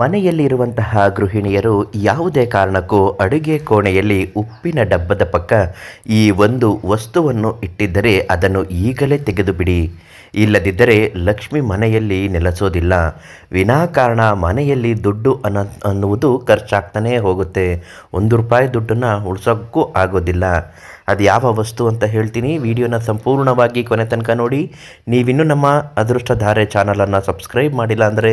ಮನೆಯಲ್ಲಿರುವಂತಹ ಗೃಹಿಣಿಯರು ಯಾವುದೇ ಕಾರಣಕ್ಕೂ ಅಡುಗೆ ಕೋಣೆಯಲ್ಲಿ ಉಪ್ಪಿನ ಡಬ್ಬದ ಪಕ್ಕ ಈ ಒಂದು ವಸ್ತುವನ್ನು ಇಟ್ಟಿದ್ದರೆ ಅದನ್ನು ಈಗಲೇ ತೆಗೆದುಬಿಡಿ. ಇಲ್ಲದಿದ್ದರೆ ಲಕ್ಷ್ಮಿ ಮನೆಯಲ್ಲಿ ನೆಲೆಸೋದಿಲ್ಲ. ವಿನಾಕಾರಣ ಮನೆಯಲ್ಲಿ ದುಡ್ಡು ಅನ್ನ, ಅನ್ನುವುದು ಖರ್ಚಾಗ್ತಾನೇ ಹೋಗುತ್ತೆ. ಒಂದು ರೂಪಾಯಿ ದುಡ್ಡನ್ನು ಉಳಿಸೋಕ್ಕೂ ಆಗೋದಿಲ್ಲ. ಅದು ಯಾವ ವಸ್ತು ಅಂತ ಹೇಳ್ತೀನಿ. ವಿಡಿಯೋನ ಸಂಪೂರ್ಣವಾಗಿ ಕೊನೆ ತನಕ ನೋಡಿ. ನೀವಿನ್ನೂ ನಮ್ಮ ಅದೃಷ್ಟಧಾರೆ ಚಾನಲನ್ನು ಸಬ್ಸ್ಕ್ರೈಬ್ ಮಾಡಿಲ್ಲ ಅಂದರೆ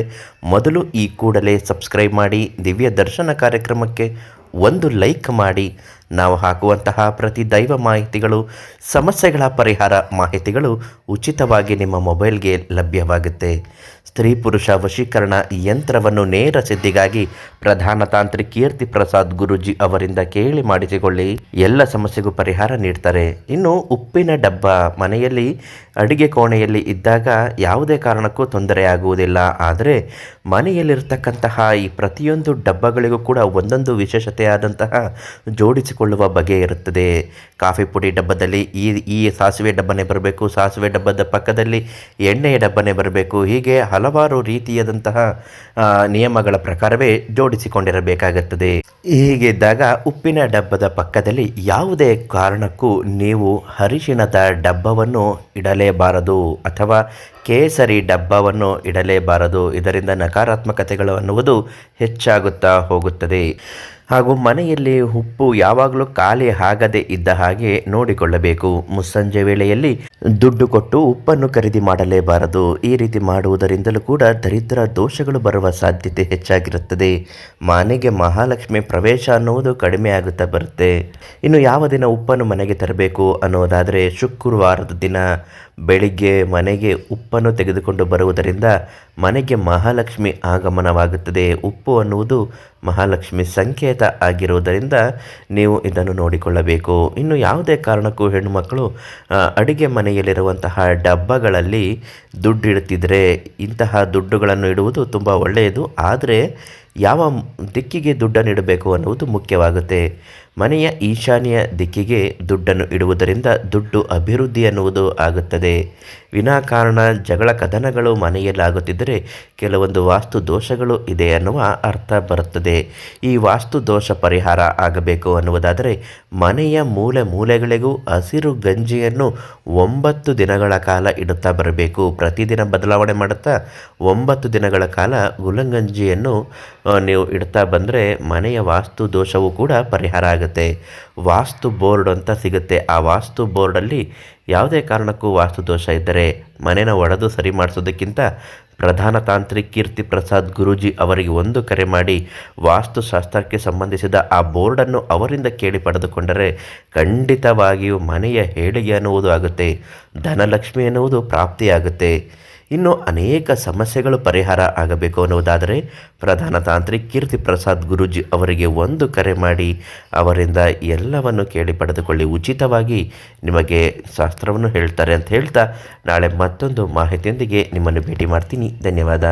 ಮೊದಲು ಈ ಕೂಡಲೇ ಸಬ್ಸ್ಕ್ರೈಬ್ ಮಾಡಿ. ದಿವ್ಯ ದರ್ಶನ ಕಾರ್ಯಕ್ರಮಕ್ಕೆ ಒಂದು ಲೈಕ್ ಮಾಡಿ. ನಾವು ಹಾಕುವಂತಹ ಪ್ರತಿ ದೈವ ಮಾಹಿತಿಗಳು, ಸಮಸ್ಯೆಗಳ ಪರಿಹಾರ ಮಾಹಿತಿಗಳು ಉಚಿತವಾಗಿ ನಿಮ್ಮ ಮೊಬೈಲ್ಗೆ ಲಭ್ಯವಾಗುತ್ತೆ. ಸ್ತ್ರೀ ಪುರುಷ ವಶೀಕರಣ ಯಂತ್ರವನ್ನು ನೇರ ಸಿದ್ಧಿಗಾಗಿ ಪ್ರಧಾನ ತಾಂತ್ರಿಕ್ ಕೀರ್ತಿ ಪ್ರಸಾದ್ ಗುರುಜಿ ಅವರಿಂದ ಕೇಳಿ ಮಾಡಿಸಿಕೊಳ್ಳಿ. ಎಲ್ಲ ಸಮಸ್ಯೆಗೂ ಪರಿಹಾರ ನೀಡ್ತಾರೆ. ಇನ್ನು ಉಪ್ಪಿನ ಡಬ್ಬ ಮನೆಯಲ್ಲಿ, ಅಡಿಗೆ ಕೋಣೆಯಲ್ಲಿ ಇದ್ದಾಗ ಯಾವುದೇ ಕಾರಣಕ್ಕೂ ತೊಂದರೆ ಆಗುವುದಿಲ್ಲ. ಆದರೆ ಮನೆಯಲ್ಲಿರ್ತಕ್ಕಂತಹ ಈ ಪ್ರತಿಯೊಂದು ಡಬ್ಬಗಳಿಗೂ ಕೂಡ ಒಂದೊಂದು ವಿಶೇಷತೆಯಾದಂತಹ ಜೋಡಿಸಿಕೊಳ್ಳುವ ಬಗೆ ಇರುತ್ತದೆ. ಕಾಫಿ ಪುಡಿ ಡಬ್ಬದಲ್ಲಿ ಈ ಈ ಸಾಸಿವೆ ಡಬ್ಬನೇ ಬರಬೇಕು, ಸಾಸಿವೆ ಡಬ್ಬದ ಪಕ್ಕದಲ್ಲಿ ಎಣ್ಣೆಯ ಡಬ್ಬನೇ ಬರಬೇಕು. ಹೀಗೆ ಹಲವಾರು ರೀತಿಯಾದಂತಹ ನಿಯಮಗಳ ಪ್ರಕಾರವೇ ಜೋಡಿಸಿಕೊಂಡಿರಬೇಕಾಗುತ್ತದೆ. ಹೀಗಿದ್ದಾಗ ಉಪ್ಪಿನ ಡಬ್ಬದ ಪಕ್ಕದಲ್ಲಿ ಯಾವುದೇ ಕಾರಣಕ್ಕೂ ನೀವು ಅರಿಶಿಣದ ಡಬ್ಬವನ್ನು ಇಡಲೇಬಾರದು ಅಥವಾ ಕೇಸರಿ ಡಬ್ಬವನ್ನು ಇಡಲೇಬಾರದು. ಇದರಿಂದ ನಕಾರಾತ್ಮಕತೆಗಳು ಅನ್ನುವುದು ಹೆಚ್ಚಾಗುತ್ತಾ ಹೋಗುತ್ತದೆ. ಹಾಗೂ ಮನೆಯಲ್ಲಿ ಉಪ್ಪು ಯಾವಾಗಲೂ ಖಾಲಿ ಆಗದೆ ಇದ್ದ ಹಾಗೆ ನೋಡಿಕೊಳ್ಳಬೇಕು. ಮುಸ್ಸಂಜೆ ವೇಳೆಯಲ್ಲಿ ದುಡ್ಡು ಕೊಟ್ಟು ಉಪ್ಪನ್ನು ಖರೀದಿ ಮಾಡಲೇಬಾರದು. ಈ ರೀತಿ ಮಾಡುವುದರಿಂದಲೂ ಕೂಡ ದರಿದ್ರ ದೋಷಗಳು ಬರುವ ಸಾಧ್ಯತೆ ಹೆಚ್ಚಾಗಿರುತ್ತದೆ. ಮನೆಗೆ ಮಹಾಲಕ್ಷ್ಮಿ ಪ್ರವೇಶ ಅನ್ನುವುದು ಕಡಿಮೆ ಆಗುತ್ತಾ ಬರುತ್ತೆ. ಇನ್ನು ಯಾವ ದಿನ ಉಪ್ಪನ್ನು ಮನೆಗೆ ತರಬೇಕು ಅನ್ನೋದಾದರೆ ಶುಕ್ರವಾರದ ದಿನ. ಬೆಳಿಗ್ಗೆ ಮನೆಗೆ ಉಪ್ಪನ್ನು ತೆಗೆದುಕೊಂಡು ಬರುವುದರಿಂದ ಮನೆಗೆ ಮಹಾಲಕ್ಷ್ಮಿ ಆಗಮನವಾಗುತ್ತದೆ. ಉಪ್ಪು ಅನ್ನುವುದು ಮಹಾಲಕ್ಷ್ಮಿ ಸಂಕೇತ ಆಗಿರುವುದರಿಂದ ನೀವು ಇದನ್ನು ನೋಡಿಕೊಳ್ಳಬೇಕು. ಇನ್ನು ಯಾವುದೇ ಕಾರಣಕ್ಕೂ ಹೆಣ್ಣುಮಕ್ಕಳು ಅಡುಗೆ ಮನೆಯಲ್ಲಿರುವಂತಹ ಡಬ್ಬಗಳಲ್ಲಿ ದುಡ್ಡು ಇಂತಹ ದುಡ್ಡುಗಳನ್ನು ಇಡುವುದು ತುಂಬ ಒಳ್ಳೆಯದು. ಆದರೆ ಯಾವ ದಿಕ್ಕಿಗೆ ದುಡ್ಡನ್ನು ಇಡಬೇಕು ಅನ್ನುವುದು ಮುಖ್ಯವಾಗುತ್ತೆ. ಮನೆಯ ಈಶಾನ್ಯ ದಿಕ್ಕಿಗೆ ದುಡ್ಡನ್ನು ಇಡುವುದರಿಂದ ದುಡ್ಡು ಅಭಿವೃದ್ಧಿ ಅನ್ನುವುದು ಆಗುತ್ತದೆ. ವಿನಾಕಾರಣ ಜಗಳ ಕದನಗಳು ಮನೆಯಲ್ಲಾಗುತ್ತಿದ್ದರೆ ಕೆಲವೊಂದು ವಾಸ್ತು ದೋಷಗಳು ಇದೆ ಅನ್ನುವ ಅರ್ಥ ಬರುತ್ತದೆ. ಈ ವಾಸ್ತು ದೋಷ ಪರಿಹಾರ ಆಗಬೇಕು ಅನ್ನುವುದಾದರೆ ಮನೆಯ ಮೂಲೆ ಮೂಲೆಗಳಿಗೂ ಹಸಿರು ಗಂಜಿಯನ್ನು ಒಂಬತ್ತು ದಿನಗಳ ಕಾಲ ಇಡುತ್ತಾ ಬರಬೇಕು. ಪ್ರತಿದಿನ ಬದಲಾವಣೆ ಮಾಡುತ್ತಾ ಒಂಬತ್ತು ದಿನಗಳ ಕಾಲ ಗುಲಂಗಂಜಿಯನ್ನು ನೀವು ಇಡ್ತಾ ಬಂದರೆ ಮನೆಯ ವಾಸ್ತು ದೋಷವೂ ಕೂಡ ಪರಿಹಾರ ಆಗುತ್ತೆ. ವಾಸ್ತು ಬೋರ್ಡ್ ಅಂತ ಸಿಗುತ್ತೆ. ಆ ವಾಸ್ತು ಬೋರ್ಡಲ್ಲಿ ಯಾವುದೇ ಕಾರಣಕ್ಕೂ ವಾಸ್ತು ದೋಷ ಇದ್ದರೆ ಮನೆನ ಒಡೆದು ಸರಿ ಮಾಡಿಸೋದಕ್ಕಿಂತ ಪ್ರಧಾನ ತಾಂತ್ರಿಕ್ ಕೀರ್ತಿ ಪ್ರಸಾದ್ ಗುರೂಜಿ ಅವರಿಗೆ ಒಂದು ಕರೆ ಮಾಡಿ ವಾಸ್ತುಶಾಸ್ತ್ರಕ್ಕೆ ಸಂಬಂಧಿಸಿದ ಆ ಬೋರ್ಡನ್ನು ಅವರಿಂದ ಕೇಳಿ ಪಡೆದುಕೊಂಡರೆ ಖಂಡಿತವಾಗಿಯೂ ಮನೆಯ ಏಳಿಗೆ ಅನ್ನುವುದು ಆಗುತ್ತೆ. ಧನಲಕ್ಷ್ಮಿ ಎನ್ನುವುದು ಪ್ರಾಪ್ತಿಯಾಗುತ್ತೆ. ಇನ್ನು ಅನೇಕ ಸಮಸ್ಯೆಗಳು ಪರಿಹಾರ ಆಗಬೇಕು ಅನ್ನುವುದಾದರೆ ಪ್ರಧಾನ ತಾಂತ್ರಿಕ್ ಕೀರ್ತಿ ಪ್ರಸಾದ್ ಗುರೂಜಿ ಅವರಿಗೆ ಒಂದು ಕರೆ ಮಾಡಿ ಅವರಿಂದ ಎಲ್ಲವನ್ನು ಕೇಳಿ ಪಡೆದುಕೊಳ್ಳಿ. ಉಚಿತವಾಗಿ ನಿಮಗೆ ಶಾಸ್ತ್ರವನ್ನು ಹೇಳ್ತಾರೆ ಅಂತ ಹೇಳ್ತಾ ನಾಳೆ ಮತ್ತೊಂದು ಮಾಹಿತಿಯೊಂದಿಗೆ ನಿಮ್ಮನ್ನು ಭೇಟಿ ಮಾಡ್ತೀನಿ. ಧನ್ಯವಾದ.